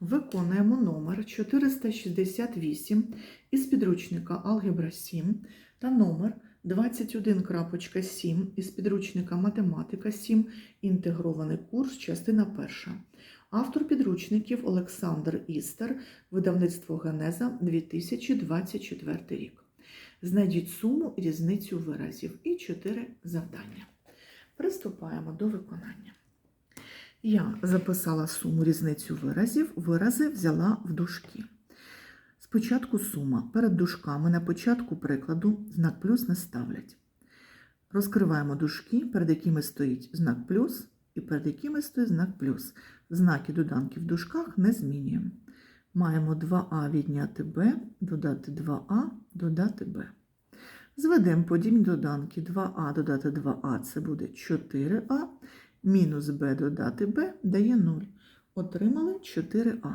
Виконуємо номер 468 із підручника Алгебра 7 та номер 21.7 із підручника Математика 7. Інтегрований курс, частина перша. Автор підручників Олександр Істер, видавництво Генеза 2024 рік. Знайдіть суму різницю виразів і 4 завдання. Приступаємо до виконання. Я записала суму різницю виразів, вирази взяла в дужки. Спочатку сума. Перед дужками на початку прикладу знак плюс не ставлять. Розкриваємо дужки, перед якими стоїть знак плюс і перед якими стоїть знак плюс. Знаки доданків в дужках не змінюємо. Маємо 2а відняти b, додати 2а, додати b. Зведемо подібні доданки. 2а додати 2а це буде 4а, мінус b додати b дає 0. Отримали 4а.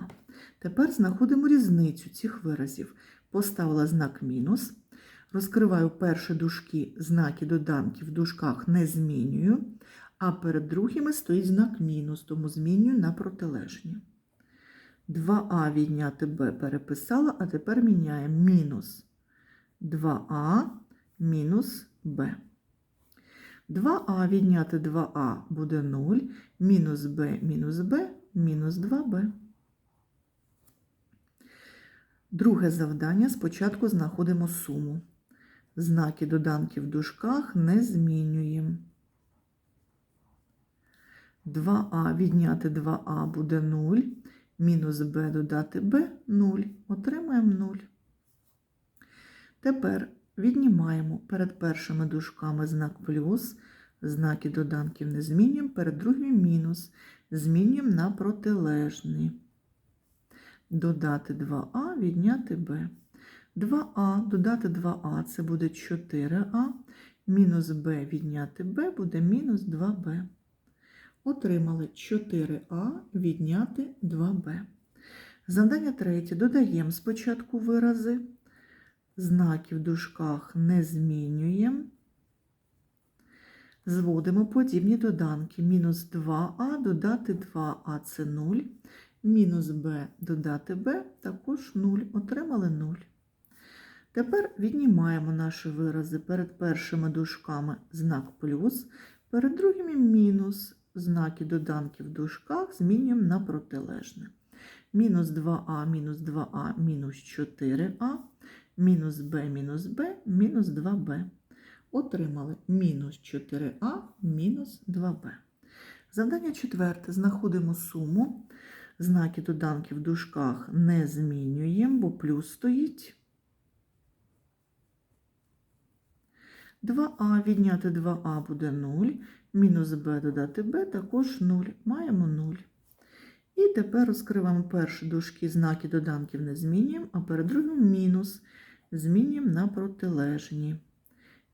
Тепер знаходимо різницю цих виразів. Поставила знак мінус. Розкриваю перші дужки, знаки доданків в дужках не змінюю, а перед другими стоїть знак мінус, тому змінюю на протилежні. 2а відняти b переписала, а тепер міняємо мінус 2а мінус b. 2а відняти 2а буде 0, мінус b мінус b мінус 2b. Друге завдання. Спочатку знаходимо суму. Знаки доданків в дужках не змінюємо. 2а відняти 2а буде 0, мінус b додати b 0. Отримаємо 0. Тепер віднімаємо перед першими дужками знак плюс, знаки доданків не змінюємо, перед другими мінус. Змінюємо на протилежний. Додати 2а, відняти b. 2а додати 2а це буде 4а, мінус b відняти b буде мінус 2b. Отримали 4а відняти 2b. Завдання третє. Додаємо спочатку вирази. Знаки в дужках не змінюємо. Зводимо подібні доданки. Мінус 2а додати 2а це 0. Мінус b додати b також 0. Отримали 0. Тепер віднімаємо наші вирази перед першими дужками знак плюс, перед другими мінус. Знаки доданків в дужках змінюємо на протилежне. Мінус 2а, мінус 2а, мінус 4а, мінус b, мінус b, мінус 2b. Отримали мінус 4а, мінус 2b. Завдання четверте. Знаходимо суму. Знаки доданків в дужках не змінюємо, бо плюс стоїть. 2а відняти 2а буде 0, мінус b додати b також 0. Маємо 0. І тепер розкриваємо перші дужки, знаки доданків не змінюємо, а перед другим мінус. Змінюємо на протилежні.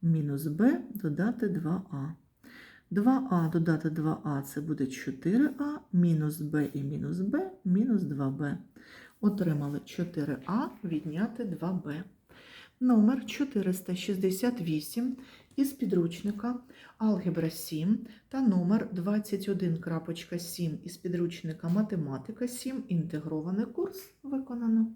Мінус b додати 2а. 2а додати 2а це буде 4а, мінус b і мінус b, мінус 2b. Отримали 4а відняти 2b. Номер 468 із підручника Алгебра 7 та номер 21.7 із підручника Математика 7. Інтегрований курс виконано.